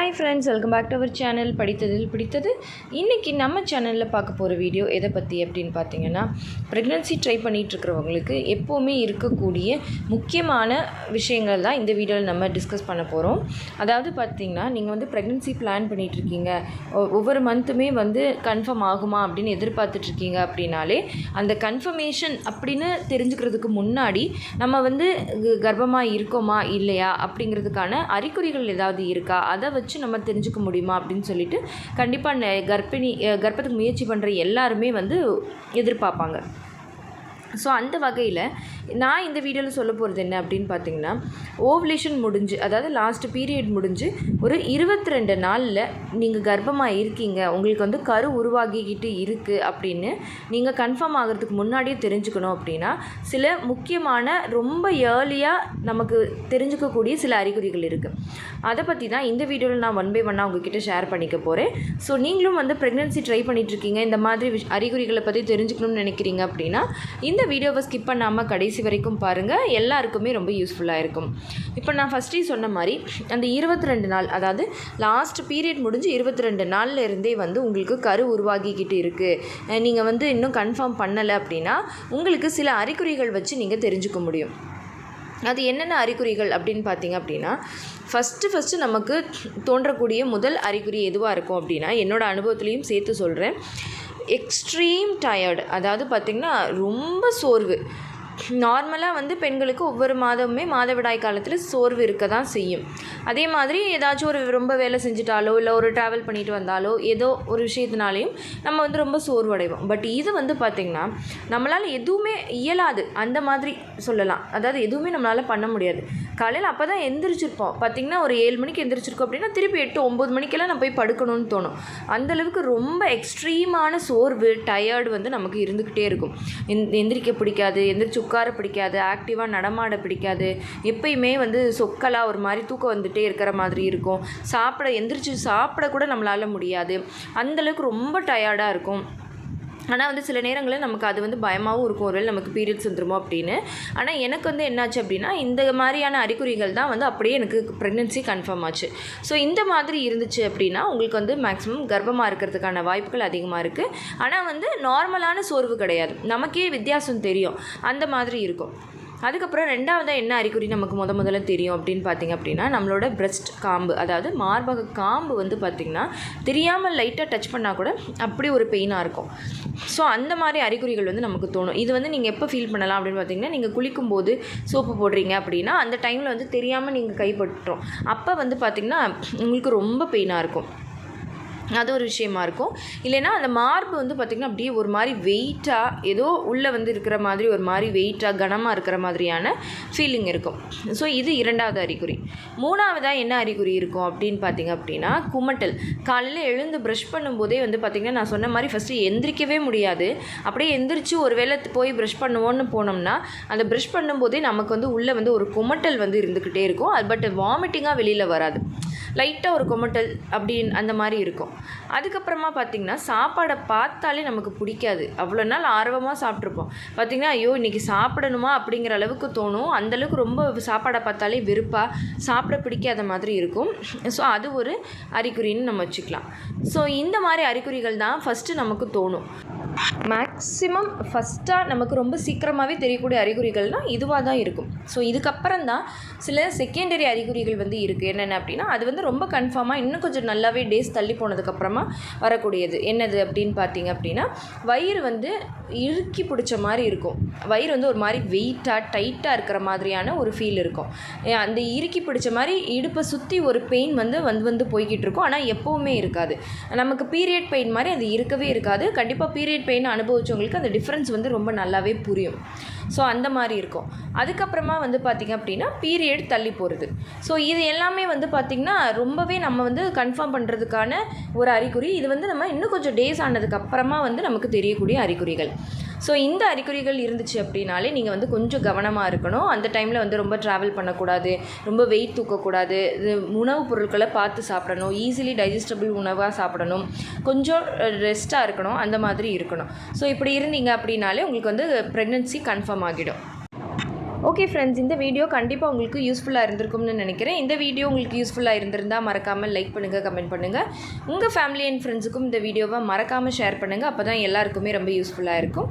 Hi friends welcome back to our channel படித்ததில் பிடித்தது. இன்றைக்கி நம்ம சேனலில் பார்க்க போகிற வீடியோ எதை பற்றி அப்படின்னு பார்த்தீங்கன்னா ப்ரெக்னென்சி ட்ரை பண்ணிகிட்ருக்கிறவங்களுக்கு எப்போவுமே இருக்கக்கூடிய முக்கியமான விஷயங்கள் தான் இந்த வீடியோவில் நம்ம டிஸ்கஸ் பண்ண போகிறோம் அதாவது பார்த்தீங்கன்னா நீங்கள் வந்து ப்ரெக்னென்சி பிளான் பண்ணிகிட்ருக்கீங்க ஒவ்வொரு மந்த்துமே வந்து கன்ஃபார்ம் ஆகுமா அப்படின்னு எதிர்பார்த்துட்ருக்கீங்க அப்படின்னாலே அந்த கன்ஃபர்மேஷன் அப்படின்னு தெரிஞ்சுக்கிறதுக்கு முன்னாடி நம்ம வந்து கர்ப்பமாக இருக்கோமா இல்லையா அப்படிங்கிறதுக்கான அறிகுறிகள் ஏதாவது இருக்கா? அதை வச்சு நம்ம தெரிஞ்சுக்க முடியுமா அப்படின்னு சொல்லிட்டு கண்டிப்பாக கர்ப்பிணி கர்ப்பத்துக்கு முயற்சி பண்ணுற எல்லாருமே வந்து எதிர்பார்ப்பாங்க. ஸோ அந்த வகையில் நான் இந்த வீடியோவில் சொல்ல போகிறது என்ன அப்படின்னு பார்த்தீங்கன்னா ஓவலேஷன் முடிஞ்சு அதாவது லாஸ்ட் பீரியட் முடிஞ்சு ஒரு இருபத்தி ரெண்டு நாளில் நீங்கள் கர்ப்பமாக இருக்கீங்க உங்களுக்கு வந்து கரு உருவாகிக்கிட்டு இருக்குது அப்படின்னு நீங்கள் கன்ஃபார்ம் ஆகிறதுக்கு முன்னாடியே தெரிஞ்சுக்கணும் அப்படின்னா சில முக்கியமான ரொம்ப ஏர்லியாக நமக்கு தெரிஞ்சுக்கக்கூடிய சில அறிகுறிகள் இருக்குது அதை பற்றி தான் இந்த வீடியோவில் நான் ஒன் பை ஒன்னாக உங்ககிட்ட ஷேர் பண்ணிக்க போகிறேன் ஸோ நீங்களும் வந்து ப்ரெக்னென்சி ட்ரை பண்ணிகிட்ருக்கீங்க இந்த மாதிரி விஷ் அறிகுறிகளை பற்றி தெரிஞ்சுக்கணும்னு நினைக்கிறீங்க அப்படின்னா இந்த வீடியோவை ஸ்கிப் பண்ணாமல் கடைசி வரைக்கும் பாருங்கள் எல்லாருக்குமே ரொம்ப யூஸ்ஃபுல்லாக இருக்கும். இப்போ நான் ஃபஸ்ட்டே சொன்ன மாதிரி அந்த இருபத்தி ரெண்டு நாள் அதாவது லாஸ்ட் பீரியட் முடிஞ்சு இருபத்தி ரெண்டு நாளில் இருந்தே வந்து உங்களுக்கு கரு உருவாகிக்கிட்டு இருக்குது நீங்கள் வந்து இன்னும் கன்ஃபார்ம் பண்ணலை அப்படின்னா உங்களுக்கு சில அறிகுறிகள் வச்சு நீங்கள் தெரிஞ்சுக்க முடியும். அது என்னென்ன அறிகுறிகள் அப்படின்னு பார்த்தீங்க அப்படின்னா ஃபஸ்ட்டு ஃபஸ்ட்டு நமக்கு தோன்றக்கூடிய முதல் அறிகுறி எதுவாக இருக்கும் அப்படின்னா என்னோடய அனுபவத்துலேயும் சேர்த்து சொல்கிறேன் எக்ஸ்ட்ரீம் டயர்டு அதாவது பார்த்திங்கன்னா ரொம்ப சோர்வு. நார்மலாக வந்து பெண்களுக்கு ஒவ்வொரு மாதமுமே மாதவிடாய் காலத்தில் சோர்வு இருக்க தான் செய்யும். அதே மாதிரி ஏதாச்சும் ஒரு ரொம்ப வேலை செஞ்சுட்டாலோ இல்லை ஒரு ட்ராவல் பண்ணிட்டு வந்தாலோ ஏதோ ஒரு விஷயத்தினாலையும் நம்ம வந்து ரொம்ப சோர்வடைவோம். பட் இது வந்து பார்த்திங்கன்னா நம்மளால் எதுவுமே இயலாது. அந்த மாதிரி சொல்லலாம். அதாவது எதுவுமே நம்மளால் பண்ண முடியாது. காலையில் அப்போ தான் எந்திரிச்சிருப்போம். பார்த்திங்கன்னா ஒரு ஏழு மணிக்கு எந்திரிச்சிருக்கோம் அப்படின்னா திருப்பி எட்டு ஒம்பது மணிக்கெல்லாம் நான் போய் படுக்கணும்னு தோணும். அந்தளவுக்கு ரொம்ப எக்ஸ்ட்ரீமான சோர்வு டயர்டு வந்து நமக்கு இருந்துக்கிட்டே இருக்கும். எந்திரிக்க பிடிக்காது எந்திரிச்சு உட்கார பிடிக்காது ஆக்டிவாக நடமாட பிடிக்காது. எப்பயுமே வந்து சொக்கலாக ஒரு மாதிரி தூக்கம் வந்துட்டே இருக்கிற மாதிரி இருக்கும். சாப்பிட எந்திரிச்சு சாப்பிட கூட நம்மளால் முடியாது. அந்தளவுக்கு ரொம்ப டயர்டாக இருக்கும். ஆனால் வந்து சில நேரங்களில் நமக்கு அது வந்து பயமாகவும் இருக்கும். ஒருவேளை நமக்கு பீரியட்ஸ் வந்துருமோ அப்படின்னு. ஆனால் எனக்கு வந்து என்னாச்சு அப்படின்னா இந்த மாதிரியான அறிகுறிகள் தான் வந்து அப்படியே எனக்கு ப்ரெக்னென்சி கன்ஃபார்ம் ஆச்சு. ஸோ இந்த மாதிரி இருந்துச்சு அப்படின்னா உங்களுக்கு வந்து மேக்ஸிமம் கர்ப்பமாக இருக்கிறதுக்கான வாய்ப்புகள் அதிகமாக இருக்குது ஆனால் வந்து நார்மலான சோர்வு கிடையாது. நமக்கே வித்தியாசம் தெரியும். அந்த மாதிரி இருக்கும். அதுக்கப்புறம் ரெண்டாவதாக என்ன அறிகுறி நமக்கு முத முதல்ல தெரியும் அப்படின்னு பார்த்தீங்க அப்படின்னா நம்மளோட பிரஸ்ட் காம்பு. அதாவது மார்பக காம்பு வந்து பார்த்திங்கன்னா தெரியாமல் லைட்டாக டச் பண்ணால் கூட அப்படி ஒரு பெயினாக இருக்கும். ஸோ அந்த மாதிரி அறிகுறிகள் வந்து நமக்கு தோணும். இது வந்து நீங்கள் எப்போ ஃபீல் பண்ணலாம் அப்படின்னு பார்த்தீங்கன்னா நீங்கள் குளிக்கும்போது சோப்பு போடுறீங்க அப்படின்னா அந்த டைமில் வந்து தெரியாமல் நீங்கள் கைப்பற்றோம். அப்போ வந்து பார்த்திங்கன்னா உங்களுக்கு ரொம்ப பெயினாக இருக்கும். அது ஒரு விஷயமா இருக்கும். இல்லைன்னா அந்த மார்பு வந்து பார்த்திங்கன்னா அப்படியே ஒரு மாதிரி வெயிட்டாக ஏதோ உள்ளே வந்து இருக்கிற மாதிரி ஒரு மாதிரி வெயிட்டாக கனமாக இருக்கிற மாதிரியான ஃபீலிங் இருக்கும். ஸோ இது இரண்டாவது அறிகுறி. மூணாவதாக என்ன அறிகுறி இருக்கும் அப்படின்னு பார்த்தீங்க அப்படின்னா குமட்டல். காலையில் எழுந்து ப்ரஷ் பண்ணும்போதே வந்து பார்த்திங்கன்னா நான் சொன்ன மாதிரி ஃபஸ்ட்டு எந்திரிக்கவே முடியாது. அப்படியே எந்திரிச்சு ஒரு வேளை போய் ப்ரஷ் பண்ணுவோன்னு போனோம்னா அந்த ப்ரஷ் பண்ணும்போதே நமக்கு வந்து உள்ளே வந்து ஒரு குமட்டல் வந்து இருந்துக்கிட்டே இருக்கும். அது பட் வாமிட்டிங்காக வெளியில் வராது. லைட்டாக ஒரு கொமட்டல் அப்படின்னு அந்த மாதிரி இருக்கும். அதுக்கப்புறமா பார்த்திங்கன்னா சாப்பாடை பார்த்தாலே நமக்கு பிடிக்காது. அவ்வளோ நாள் ஆர்வமாக சாப்பிட்ருப்போம் பார்த்திங்கன்னா ஐயோ இன்றைக்கி சாப்பிடணுமா அப்படிங்கிற அளவுக்கு தோணும். அந்தளவுக்கு ரொம்ப சாப்பாடை பார்த்தாலே வெறுப்பாக சாப்பிட பிடிக்காத மாதிரி இருக்கும். ஸோ அது ஒரு அறிகுறின்னு நம்ம வச்சுக்கலாம். ஸோ இந்த மாதிரி அறிகுறிகள் தான் ஃபஸ்ட்டு நமக்கு தோணும். மேக்ஸிமம் ஃபஸ்ட்டாக நமக்கு ரொம்ப சீக்கிரமாகவே தெரியக்கூடிய அறிகுறிகள்னால் இதுவாக தான் இருக்கும். ஸோ இதுக்கப்புறம் தான் சில செகண்டரி அறிகுறிகள் வந்து இருக்குது என்னென்ன அப்படின்னா அது வந்து ரொம்ப கன்ஃபார்மாக இன்னும் கொஞ்சம் நல்லாவே டேஸ் தள்ளி போனதுக்கப்புறமா வரக்கூடியது. என்னது அப்படின்னு பார்த்தீங்க அப்படின்னா வயிறு வந்து இறுக்கி பிடிச்ச மாதிரி இருக்கும். வயிறு வந்து ஒரு மாதிரி வெயிட்டாக டைட்டாக இருக்கிற மாதிரியான ஒரு ஃபீல் இருக்கும். அந்த இறுக்கி பிடிச்ச மாதிரி இடுப்பை சுற்றி ஒரு பெயின் வந்து வந்து வந்து போய்கிட்டு இருக்கும். ஆனால் எப்போவுமே இருக்காது. நமக்கு பீரியட் பெயின் மாதிரி அது இருக்கவே இருக்காது. கண்டிப்பாக பீரியட் பெயின் அனுபவிச்சவங்களுக்கு அந்த டிஃப்ரென்ஸ் வந்து ரொம்ப நல்லாவே புரியும். ஸோ அந்த மாதிரி இருக்கும். அதுக்கப்புறமா வந்து பார்த்திங்க அப்படின்னா பீரியட் தள்ளி போகிறது ஸோ இது எல்லாமே வந்து பார்த்திங்கன்னா ரொம்பவே நம்ம வந்து கன்ஃபார்ம் பண்ணுறதுக்கான ஒரு அறிகுறி. இது வந்து நம்ம இன்னும் கொஞ்சம் டேஸ் ஆனதுக்கப்புறமா வந்து நமக்கு தெரியக்கூடிய அறிகுறிகள். ஸோ இந்த அறிகுறிகள் இருந்துச்சு அப்படின்னாலே நீங்கள் வந்து கொஞ்சம் கவனமாக இருக்கணும். அந்த டைமில் வந்து ரொம்ப ட்ராவல் பண்ணக்கூடாது. ரொம்ப வெயிட் தூக்கக்கூடாது. இது உணவுப் பொருட்களை பார்த்து சாப்பிடணும். ஈஸிலி டைஜஸ்டபிள் உணவாக சாப்பிடணும். கொஞ்சம் ரெஸ்ட்டாக இருக்கணும். அந்த மாதிரி இருக்கணும். ஸோ இப்படி இருந்தீங்க அப்படின்னாலே உங்களுக்கு வந்து ப்ரெக்னென்சி கன்ஃபார்ம் ஆகிடும். ஓகே ஃப்ரெண்ட்ஸ் இந்த வீடியோ கண்டிப்பாக உங்களுக்கு யூஸ்ஃபுல்லாக இருந்திருக்கும்னு நினைக்கிறேன். இந்த வீடியோ உங்களுக்கு யூஸ்ஃபுல்லாக இருந்திருந்தால் மறக்காமல் லைக் பண்ணுங்கள் கமெண்ட் பண்ணுங்கள் உங்கள் ஃபேமிலி அண்ட் ஃப்ரெண்ட்ஸுக்கும் இந்த வீடியோவை மறக்காமல் ஷேர் பண்ணுங்கள் அப்போ தான் எல்லாருக்குமே ரொம்ப யூஸ்ஃபுல்லாக இருக்கும்.